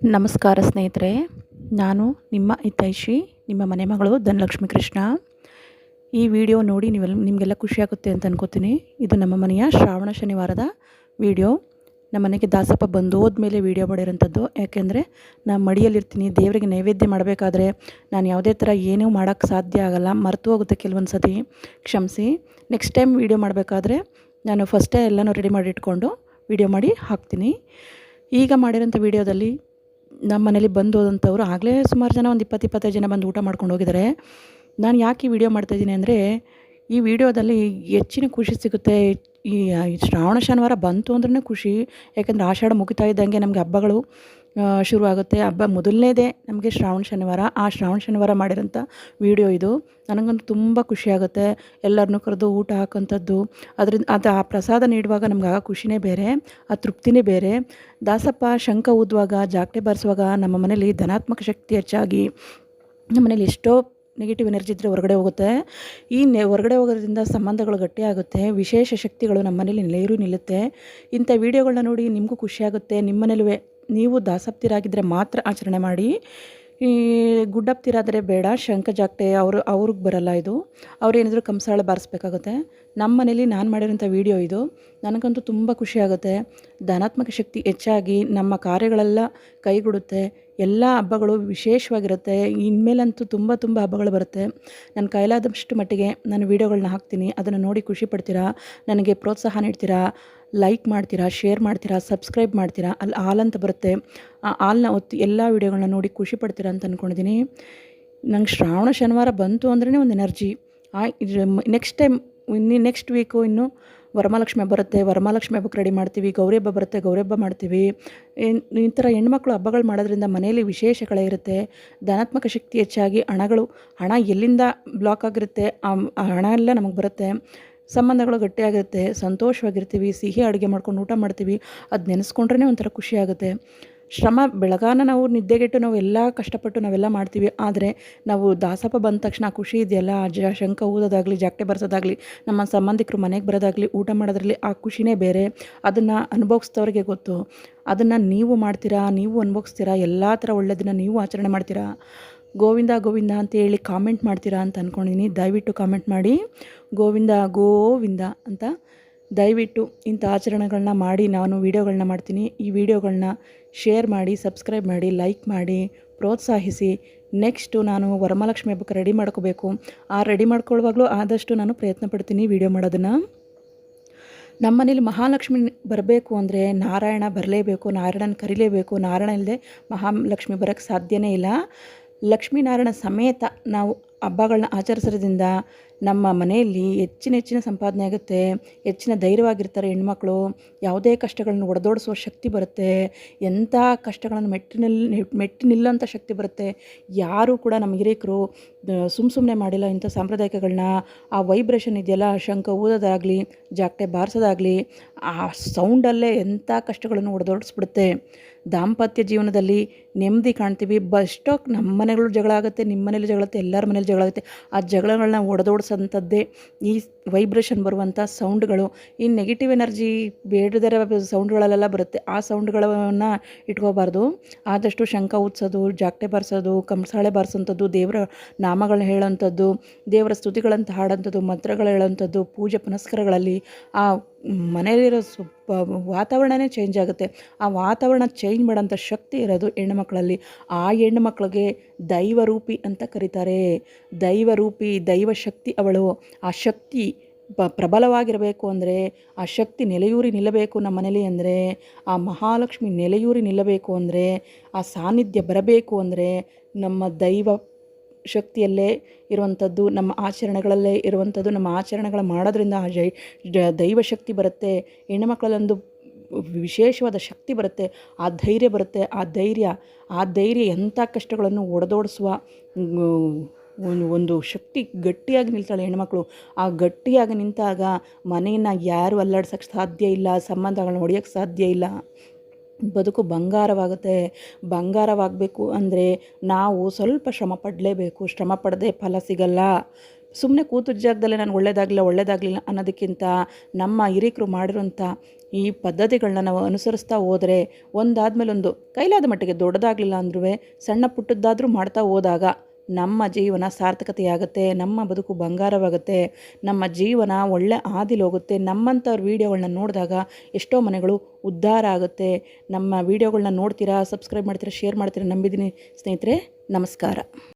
ನಮಸ್ಕಾರ ಸ್ನೇಹಿತರೆ, ನಾನು ನಿಮ್ಮ ಹಿತೈಷಿ, ನಿಮ್ಮ ಮನೆ ಮಗಳು ಧನಲಕ್ಷ್ಮಿ ಕೃಷ್ಣ. ಈ ವಿಡಿಯೋ ನೋಡಿ ನೀವೆಲ್ಲ ನಿಮಗೆಲ್ಲ ಖುಷಿಯಾಗುತ್ತೆ ಅಂತ ಅನ್ಕೋತೀನಿ. ಇದು ನಮ್ಮ ಮನೆಯ ಶ್ರಾವಣ ಶನಿವಾರದ ವಿಡಿಯೋ. ನಮ್ಮ ಮನೆಗೆ ದಾಸಪ್ಪ ಬಂದು ಹೋದ್ಮೇಲೆ ವೀಡಿಯೋ ಮಾಡಿರೋಂಥದ್ದು. ಯಾಕೆಂದರೆ ನಾನು ಮಡಿಯಲ್ಲಿರ್ತೀನಿ, ದೇವರಿಗೆ ನೈವೇದ್ಯ ಮಾಡಬೇಕಾದ್ರೆ ನಾನು ಯಾವುದೇ ಥರ ಏನೂ ಮಾಡೋಕ್ಕೆ ಸಾಧ್ಯ ಆಗೋಲ್ಲ. ಮರೆತು ಹೋಗುತ್ತೆ ಕೆಲವೊಂದು ಸತಿ. ಕ್ಷಮಿಸಿ. ನೆಕ್ಸ್ಟ್ ಟೈಮ್ ವೀಡಿಯೋ ಮಾಡಬೇಕಾದ್ರೆ ನಾನು ಫಸ್ಟೇ ಎಲ್ಲನೂ ರೆಡಿ ಮಾಡಿ ಇಟ್ಕೊಂಡು ವೀಡಿಯೋ ಮಾಡಿ ಹಾಕ್ತೀನಿ. ಈಗ ಮಾಡಿರೋಂಥ ವೀಡಿಯೋದಲ್ಲಿ ನಮ್ಮ ಮನೇಲಿ ಬಂದು ಹೋದಂಥವ್ರು ಆಗಲೇ ಸುಮಾರು ಜನ ಒಂದು ಇಪ್ಪತ್ತು, ಇಪ್ಪತ್ತೈದು ಜನ ಬಂದು ಊಟ ಮಾಡ್ಕೊಂಡು ಹೋಗಿದ್ದಾರೆ. ನಾನು ಯಾಕೆ ಈ ವಿಡಿಯೋ ಮಾಡ್ತಾಯಿದ್ದೀನಿ ಅಂದರೆ, ಈ ವಿಡಿಯೋದಲ್ಲಿ ಹೆಚ್ಚಿನ ಖುಷಿ ಸಿಗುತ್ತೆ. ಈ ಶ್ರಾವಣ, ಶನಿವಾರ ಬಂತು ಅಂದ್ರೂ ಖುಷಿ. ಯಾಕೆಂದರೆ ಆಷಾಢ ಮುಗಿತಾ ಇದ್ದಂಗೆ ನಮಗೆ ಹಬ್ಬಗಳು. ಶುರು ಆಗುತ್ತೆ ಹಬ್ಬ ಮೊದಲನೇದೇ ನಮಗೆ ಶ್ರಾವಣ ಶನಿವಾರ. ಆ ಶ್ರಾವಣ ಶನಿವಾರ ಮಾಡಿರೋಂಥ ವಿಡಿಯೋ ಇದು. ನನಗಂತೂ ತುಂಬ ಖುಷಿಯಾಗುತ್ತೆ. ಎಲ್ಲರನ್ನೂ ಕರೆದು ಊಟ ಹಾಕೋಂಥದ್ದು ಅದರಿಂದ ಅದು ಆ ಪ್ರಸಾದ ನೀಡುವಾಗ ನಮ್ಗೆ ಆ ಖುಷಿನೇ ಬೇರೆ, ಆ ತೃಪ್ತಿನೇ ಬೇರೆ. ದಾಸಪ್ಪ ಶಂಖ ಊದುವಾಗ ಜಾಗಟೆ ಬಾರಿಸುವಾಗ ನಮ್ಮ ಮನೇಲಿ ಧನಾತ್ಮಕ ಶಕ್ತಿ ಹೆಚ್ಚಾಗಿ ನಮ್ಮ ಮನೇಲಿ ಎಷ್ಟೋ ನೆಗೆಟಿವ್ ಎನರ್ಜಿ ಇದ್ದರೆ ಹೊರಗಡೆ ಹೋಗುತ್ತೆ. ಈ ನೆ, ಹೊರಗಡೆ ಹೋಗೋದ್ರಿಂದ ಸಂಬಂಧಗಳು ಗಟ್ಟಿಯಾಗುತ್ತೆ. ವಿಶೇಷ ಶಕ್ತಿಗಳು ನಮ್ಮ ಮನೇಲಿ ನೆಲೆಯೂ ನಿಲ್ಲುತ್ತೆ. ಇಂಥ ವೀಡಿಯೋಗಳನ್ನ ನೋಡಿ ನಿಮಗೂ ಖುಷಿಯಾಗುತ್ತೆ. ನಿಮ್ಮ ಮನೇಲೂ ನೀವು ದಾಸಪ್ತಿರಾಗಿದ್ದರೆ ಮಾತ್ರ ಆಚರಣೆ ಮಾಡಿ. ಈ ಗುಡ್ಡಪ್ತಿರಾದರೆ ಬೇಡ ಶಂಕ ಜಾಗಟೆ ಅವರು, ಅವ್ರಿಗೆ ಬರಲ್ಲ ಇದು. ಅವ್ರು ಏನಿದ್ರು ಕಂಸಾಳೆ ಬಾರಿಸ್ಬೇಕಾಗುತ್ತೆ. ನಮ್ಮ ಮನೇಲಿ ನಾನು ಮಾಡಿರೋಂಥ ವೀಡಿಯೋ ಇದು. ನನಗಂತೂ ತುಂಬ ಖುಷಿಯಾಗುತ್ತೆ ಧನಾತ್ಮಕ ಶಕ್ತಿ ಹೆಚ್ಚಾಗಿ ನಮ್ಮ ಕಾರ್ಯಗಳೆಲ್ಲ ಕೈಗೊಡುತ್ತೆ. ಎಲ್ಲ ಹಬ್ಬಗಳು ವಿಶೇಷವಾಗಿರುತ್ತೆ. ಇನ್ಮೇಲಂತೂ ತುಂಬ ತುಂಬ ಹಬ್ಬಗಳು ಬರುತ್ತೆ. ನನ್ನ ಕೈಲಾದಷ್ಟು ಮಟ್ಟಿಗೆ ನಾನು ವೀಡಿಯೋಗಳನ್ನ ಹಾಕ್ತೀನಿ. ಅದನ್ನು ನೋಡಿ ಖುಷಿ ಪಡ್ತೀರಾ? ನನಗೆ ಪ್ರೋತ್ಸಾಹ ನೀಡ್ತೀರಾ? ಲೈಕ್ ಮಾಡ್ತೀರಾ ಶೇರ್ ಮಾಡ್ತೀರಾ ಸಬ್ಸ್ಕ್ರೈಬ್ ಮಾಡ್ತೀರಾ, ಅಲ್ಲಿ ಆಲ್ ಅಂತ ಬರುತ್ತೆ. ಆ ಆಲ್ನ ಒತ್ತಿ ಎಲ್ಲ ವೀಡಿಯೋಗಳನ್ನ ನೋಡಿ ಖುಷಿ ಪಡ್ತೀರಾ ಅಂತ ಅಂದ್ಕೊಂಡಿದ್ದೀನಿ ನಂಗೆ ಶ್ರಾವಣ, ಶನಿವಾರ ಬಂತು ಅಂದ್ರೇ ಒಂದು ಎನರ್ಜಿ ಆ ನೆಕ್ಸ್ಟ್ ಟೈಮ್ ಇನ್ನು ನೆಕ್ಸ್ಟ್ ವೀಕು ಇನ್ನು ವರಮಹಾಲಕ್ಷ್ಮಿ ಬರುತ್ತೆ. ವರಮಹಾಲಕ್ಷ್ಮಿ ಹಬ್ಬಕ್ಕೆ ರೆಡಿ ಮಾಡ್ತೀವಿ. ಗೌರಿ ಹಬ್ಬ ಬರುತ್ತೆ, ಗೌರಿ ಹಬ್ಬ ಮಾಡ್ತೀವಿ. ಈ ಥರ ಹೆಣ್ಮಕ್ಳು ಹಬ್ಬಗಳು ಮಾಡೋದ್ರಿಂದ ಮನೆಯಲ್ಲಿ ವಿಶೇಷಗಳೇ ಇರುತ್ತೆ. ಧನಾತ್ಮಕ ಶಕ್ತಿ ಹೆಚ್ಚಾಗಿ ಹಣಗಳು, ಹಣ ಎಲ್ಲಿಂದ ಬ್ಲಾಕ್ ಆಗಿರುತ್ತೆ ಆ ಹಣ ಎಲ್ಲ ನಮಗೆ ಬರುತ್ತೆ. ಸಂಬಂಧಗಳು ಗಟ್ಟಿಯಾಗಿರುತ್ತೆ ಸಂತೋಷವಾಗಿರ್ತೀವಿ, ಸಿಹಿ ಅಡುಗೆ ಮಾಡ್ಕೊಂಡು ಊಟ ಮಾಡ್ತೀವಿ, ಅದು ನೆನೆಸ್ಕೊಂಡ್ರೇ ಒಂಥರ ಖುಷಿ ಆಗುತ್ತೆ. ಶ್ರಮ, ಬೆಳಗಾನ ನಾವು ನಿದ್ದೆಗೆಟ್ಟು ನಾವು ಎಲ್ಲ ಕಷ್ಟಪಟ್ಟು ನಾವೆಲ್ಲ ಮಾಡ್ತೀವಿ, ಆದರೆ ನಾವು ದಾಸಪ್ಪ ಬಂದ ತಕ್ಷಣ ಖುಷಿ ಇದೆಯಲ್ಲ ಅಜ್ಜ ಶಂಕ ಊದೋದಾಗಲಿ ಜಾಗಟೆ ಬರ್ಸೋದಾಗಲಿ, ನಮ್ಮ ಸಂಬಂಧಿಕರು ಮನೆಗೆ ಬರೋದಾಗಲಿ, ಊಟ ಮಾಡೋದ್ರಲ್ಲಿ ಆ ಖುಷಿನೇ ಬೇರೆ. ಅದನ್ನು ಅನುಭವಿಸಿದವ್ರಿಗೆ ಗೊತ್ತು. ಅದನ್ನು ನೀವು ಮಾಡ್ತೀರಾ, ನೀವು ಅನುಭವಿಸ್ತೀರಾ, ಎಲ್ಲ ಥರ ಒಳ್ಳೆಯದನ್ನ ನೀವು ಆಚರಣೆ ಮಾಡ್ತೀರಾ? ಗೋವಿಂದ ಗೋವಿಂದ ಅಂತ ಹೇಳಿ ಕಾಮೆಂಟ್ ಮಾಡ್ತೀರಾ ಅಂತ ಅಂದ್ಕೊಂಡಿದ್ದೀನಿ ದಯವಿಟ್ಟು ಕಾಮೆಂಟ್ ಮಾಡಿ. ಗೋವಿಂದ ಗೋವಿಂದ ಅಂತ ದಯವಿಟ್ಟು ಇಂಥ ಆಚರಣೆಗಳನ್ನ ಮಾಡಿ. ನಾನು ವೀಡಿಯೋಗಳನ್ನ ಮಾಡ್ತೀನಿ. ಈ ವಿಡಿಯೋಗಳನ್ನ ಶೇರ್ ಮಾಡಿ ಸಬ್ಸ್ಕ್ರೈಬ್ ಮಾಡಿ ಲೈಕ್ ಮಾಡಿ, ಪ್ರೋತ್ಸಾಹಿಸಿ. ನೆಕ್ಸ್ಟು ನಾನು ವರಮಹಾಲಕ್ಷ್ಮಿ ಹಬ್ಬಕ್ಕೆ ರೆಡಿ ಮಾಡ್ಕೋಬೇಕು. ಆ ರೆಡಿ ಮಾಡ್ಕೊಳ್ಳುವಾಗಲೂ ಆದಷ್ಟು ನಾನು ಪ್ರಯತ್ನ ಪಡ್ತೀನಿ ವೀಡಿಯೋ ಮಾಡೋದನ್ನು. ನಮ್ಮ ಮನೇಲಿ ಮಹಾಲಕ್ಷ್ಮಿ ಬರಬೇಕು ಅಂದರೆ ನಾರಾಯಣ ಬರಲೇಬೇಕು, ನಾರಾಯಣನ ಕರಿಲೇಬೇಕು. ನಾರಾಯಣ ಇಲ್ಲದೆ ಮಹಾಲಕ್ಷ್ಮಿ ಬರೋಕ್ಕೆ ಸಾಧ್ಯವೇ ಇಲ್ಲ. ಲಕ್ಷ್ಮೀನಾರಾಯಣ ಸಮೇತ ನಾವು ಹಬ್ಬಗಳನ್ನ ಆಚರಿಸೋದ್ರಿಂದ ನಮ್ಮ ಮನೆಯಲ್ಲಿ ಹೆಚ್ಚಿನ ಹೆಚ್ಚಿನ ಸಂಪಾದನೆ ಆಗುತ್ತೆ, ಹೆಚ್ಚಿನ ಧೈರ್ಯವಾಗಿರ್ತಾರೆ ಹೆಣ್ಮಕ್ಳು, ಯಾವುದೇ ಕಷ್ಟಗಳನ್ನು ಒಡೆದೋಡಿಸುವ ಶಕ್ತಿ ಬರುತ್ತೆ, ಎಂಥ ಕಷ್ಟಗಳನ್ನು ಮೆಟ್ಟಿನಲ್ಲಿ ನಿಲ್ ಮೆಟ್ಟಿ ನಿಲ್ಲೋಂಥ ಶಕ್ತಿ ಬರುತ್ತೆ, ಯಾರೂ ಕೂಡ ನಮ್ಮ ಹಿರಿಯಕರು ಸುಮ್ಮ ಸುಮ್ಮನೆ ಮಾಡಿಲ್ಲ ಇಂಥ ಸಾಂಪ್ರದಾಯಿಕಗಳನ್ನ. ಆ ವೈಬ್ರೇಷನ್ ಇದೆಯಲ್ಲ ಶಂಕ ಊದೋದಾಗಲಿ, ಜಾಕ್ಟೆ ಬಾರಿಸೋದಾಗಲಿ, ಆ ಸೌಂಡಲ್ಲೇ ಎಂಥ ಕಷ್ಟಗಳನ್ನು ಒಡೆದೋಡಿಸ್ಬಿಡುತ್ತೆ. ದಾಂಪತ್ಯ ಜೀವನದಲ್ಲಿ ನೆಮ್ಮದಿ ಕಾಣ್ತೀವಿ. ಬಸ್ಟೋಕ್ ನಮ್ಮ ಮನೆಗಳು ಜಗಳ ಆಗುತ್ತೆ ನಿಮ್ಮ ಮನೇಲಿ ಜಗಳತ್ತೆ ಎಲ್ಲರ ಮನೇಲಿ ಜಗಳ ಆಗುತ್ತೆ. ಆ ಜಗಳಗಳನ್ನ ಒಡೆದೋಡ್ಸೋಂಥದ್ದೇ ಈ ವೈಬ್ರೇಷನ್ ಬರುವಂಥ ಸೌಂಡ್ಗಳು, ಈ ನೆಗೆಟಿವ್ ಎನರ್ಜಿ ಬೇಡದರ ಸೌಂಡ್ಗಳಲ್ಲೆಲ್ಲ ಬರುತ್ತೆ. ಆ ಸೌಂಡ್ಗಳನ್ನು ಇಟ್ಕೋಬಾರ್ದು. ಆದಷ್ಟು ಶಂಖ ಉತ್ಸೋದು ಜಾಕ್ಟೆ ಬಾರಿಸೋದು, ಕಂಸಾಳೆ ಬಾರಿಸೋಂಥದ್ದು ದೇವರ ನಾಮಗಳನ್ನ ಹೇಳೋಂಥದ್ದು ದೇವರ ಸ್ತುತಿಗಳಂತ ಹಾಡೋಂಥದ್ದು ಮಂತ್ರಗಳು ಹೇಳೋಂಥದ್ದು ಪೂಜೆ ಪುನಸ್ಕಾರಗಳಲ್ಲಿ ಆ ಮನೆಯಲ್ಲಿರೋ ಸು ವಾತಾವರಣವೇ ಚೇಂಜ್ ಆಗುತ್ತೆ. ಆ ವಾತಾವರಣ ಚೇಂಜ್ ಮಾಡೋಂಥ ಶಕ್ತಿ ಇರೋದು ಹೆಣ್ಣುಮಕ್ಕಳಲ್ಲಿ ಆ ಹೆಣ್ಣುಮಕ್ಳಿಗೆ ದೈವರೂಪಿ ಅಂತ ಕರೀತಾರೆ. ದೈವರೂಪಿ ದೈವ ಶಕ್ತಿ ಅವಳು. ಆ ಶಕ್ತಿ ಬ ಪ್ರಬಲವಾಗಿರಬೇಕು ಅಂದರೆ ಆ ಶಕ್ತಿ ನೆಲೆಯೂರಿ ನಿಲ್ಲಬೇಕು ನಮ್ಮ ಮನೇಲಿ ಅಂದರೆ, ಆ ಮಹಾಲಕ್ಷ್ಮಿ ನೆಲೆಯೂರಿ ನಿಲ್ಲಬೇಕು ಅಂದರೆ, ಆ ಸಾನ್ನಿಧ್ಯ ಬರಬೇಕು ಅಂದರೆ ನಮ್ಮ ದೈವ ಶಕ್ತಿಯಲ್ಲೇ ಇರುವಂಥದ್ದು, ನಮ್ಮ ಆಚರಣೆಗಳಲ್ಲೇ ಇರುವಂಥದ್ದು, ನಮ್ಮ ಆಚರಣೆಗಳು ಮಾಡೋದ್ರಿಂದ ಆ ಜೈ, ಜ- ದೈವ ಶಕ್ತಿ ಬರುತ್ತೆ ಹೆಣ್ಣುಮಕ್ಕಳಲ್ಲೊಂದು ವಿಶೇಷವಾದ ಶಕ್ತಿ ಬರುತ್ತೆ, ಆ ಧೈರ್ಯ ಬರುತ್ತೆ, ಆ ಧೈರ್ಯ ಆ ಧೈರ್ಯ ಎಂಥ ಕಷ್ಟಗಳನ್ನು ಒಡೆದೋಡಿಸುವ ಒಂದು ಒಂದು ಶಕ್ತಿ ಗಟ್ಟಿಯಾಗಿ ನಿಲ್ತಾಳೆ ಹೆಣ್ಮಕ್ಳು. ಆ ಗಟ್ಟಿಯಾಗಿ ನಿಂತಾಗ ಮನೆಯನ್ನು ಯಾರು ಅಲ್ಲಾಡ್ಸೋಕ್ಕೆ ಸಾಧ್ಯ ಇಲ್ಲ ಸಂಬಂಧಗಳನ್ನ ಹೊಡೆಯೋಕ್ಕೆ ಸಾಧ್ಯ ಇಲ್ಲ. ಬದುಕು ಬಂಗಾರವಾಗುತ್ತೆ. ಬಂಗಾರವಾಗಬೇಕು ಅಂದರೆ ನಾವು ಸ್ವಲ್ಪ ಶ್ರಮ ಪಡಲೇಬೇಕು. ಶ್ರಮ ಪಡದೆ ಫಲ ಸಿಗಲ್ಲ. ಸುಮ್ಮನೆ ಕೂತು ಜಾಗದಲ್ಲೇ ನಾನು ಒಳ್ಳೇದಾಗಲಿಲ್ಲ ಒಳ್ಳೇದಾಗಲಿಲ್ಲ ಅನ್ನೋದಕ್ಕಿಂತ ನಮ್ಮ ಹಿರಿಕರು ಮಾಡಿರೋಂಥ ಈ ಪದ್ಧತಿಗಳನ್ನ ನಾವು ಅನುಸರಿಸ್ತಾ ಹೋದರೆ ಒಂದಾದ್ಮೇಲೆ ಒಂದು ಕೈಲಾದ ಮಟ್ಟಿಗೆ ದೊಡ್ಡದಾಗಲಿಲ್ಲ ಅಂದ್ರೂ ಸಣ್ಣ ಪುಟ್ಟದ್ದಾದರೂ ಮಾಡ್ತಾ ಹೋದಾಗ ನಮ್ಮ ಜೀವನ ಸಾರ್ಥಕತೆಯಾಗುತ್ತೆ, ನಮ್ಮ ಬದುಕು ಬಂಗಾರವಾಗುತ್ತೆ, ನಮ್ಮ ಜೀವನ ಒಳ್ಳೆ ಹಾದಿಲಿ ಹೋಗುತ್ತೆ. ನಮ್ಮಂಥವ್ರ ವೀಡಿಯೋಗಳನ್ನ ನೋಡಿದಾಗ ಎಷ್ಟೋ ಮನೆಗಳು ಉದ್ಧಾರ ಆಗುತ್ತೆ. ನಮ್ಮ ವೀಡಿಯೋಗಳನ್ನ ನೋಡ್ತೀರಾ, ಸಬ್ಸ್ಕ್ರೈಬ್ ಮಾಡ್ತೀರಾ, ಶೇರ್ ಮಾಡ್ತೀರಾ ನಂಬಿದ್ದೀನಿ ಸ್ನೇಹಿತರೆ, ನಮಸ್ಕಾರ.